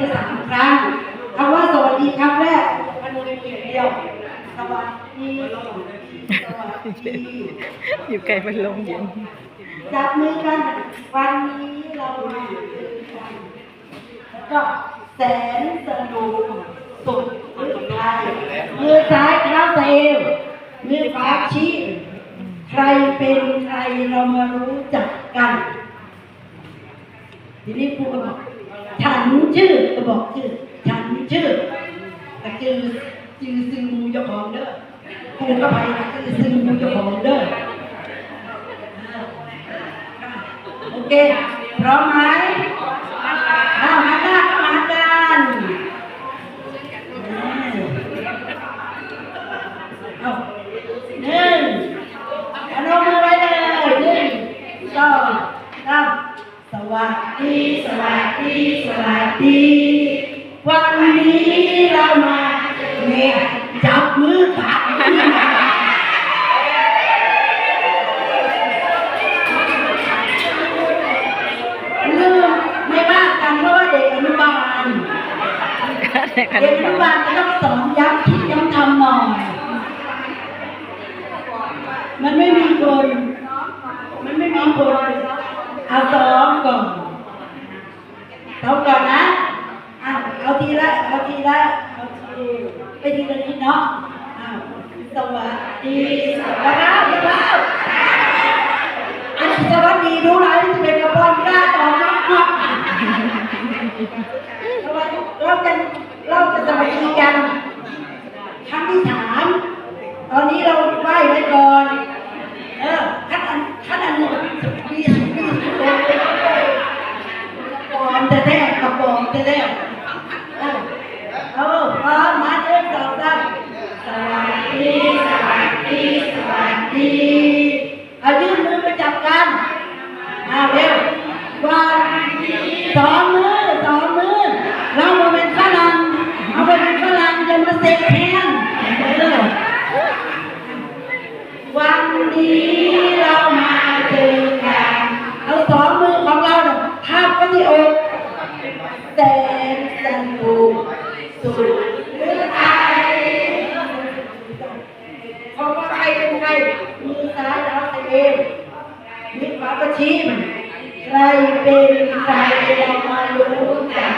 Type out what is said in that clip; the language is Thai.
จะสามครั้งคำว่าสวัสดีครั้งแรกมันมีเพียงเดียวสวัสดีสวัสดีสวัสดีอยู่ไกลมันลมเย็นจับมือกันวันนี้เรามาเจอกันแล้วก็แสนสนุกสุดฤทัยมือซ้ายเท้าเซลมือขวาชี้ใครเป็นใครเรามารู้จักกันทีนี้ครูก็บอก ฉันชื่อก็บอกชื่อ ฉันชื่อแต่จือจือซึงมูเจ้าของเด้อคูก็ไปนะคือซึงมูเจ้าของเด้อโอเคพร้อมไหมเอามาหน้าเข้ามากันเอาหนึ่งเอาลงมือไว้เลยหนึ่งสองสามส วัสดีสวัสดีสวัสดี วันนี้เรามาเนี่ยจับมือขาลืมไม่ว่ากันเพราะว่าเด็กอนุบาลเด็กอนุบาลลก็ต้องสอนย้ำคิดย้ำทำหน่อยมันไม่มีคน มันไม่มีคนเอาซ้อม ก่อนทบก่อนนะเอาเอาทีละ เอาทีละ เอาทีไปทีละนิดเนาะอ้าวสวัสดีสวัสดีครับครับอันนี้สวัสดีรู้ไรที่เป็นกระบอนกล้าต่อมากครับ เราจะเราจะสวัสดีกันครั้งที่สามตอนนี้เราไหว้ไว้ก่อน เออขั้นอันขั้นอันมีมีมีปลอมแท้ๆกั บปลอมแท้ๆเออเอาพร้อมมาเดินสองสามสวัสดีสวัสดีสวัสดีเอายื่นมือไปจับกันเอาเร็ววันสองมือสองมือเรามาเป็นฝรั่งเอาไปเป็นฝรั่งจะมาเซ็กแฮนด์เออวันนี้เรามาเจอกันเอาสองมือของเราเนี่ยทาบไปที่อก แต่สนุกสุดหรือไทยเพราะว่าใครเป็นใครมือซ้ายเราเองมือขวาก็ชี้มันใครเป็นใครเรามารู้จัก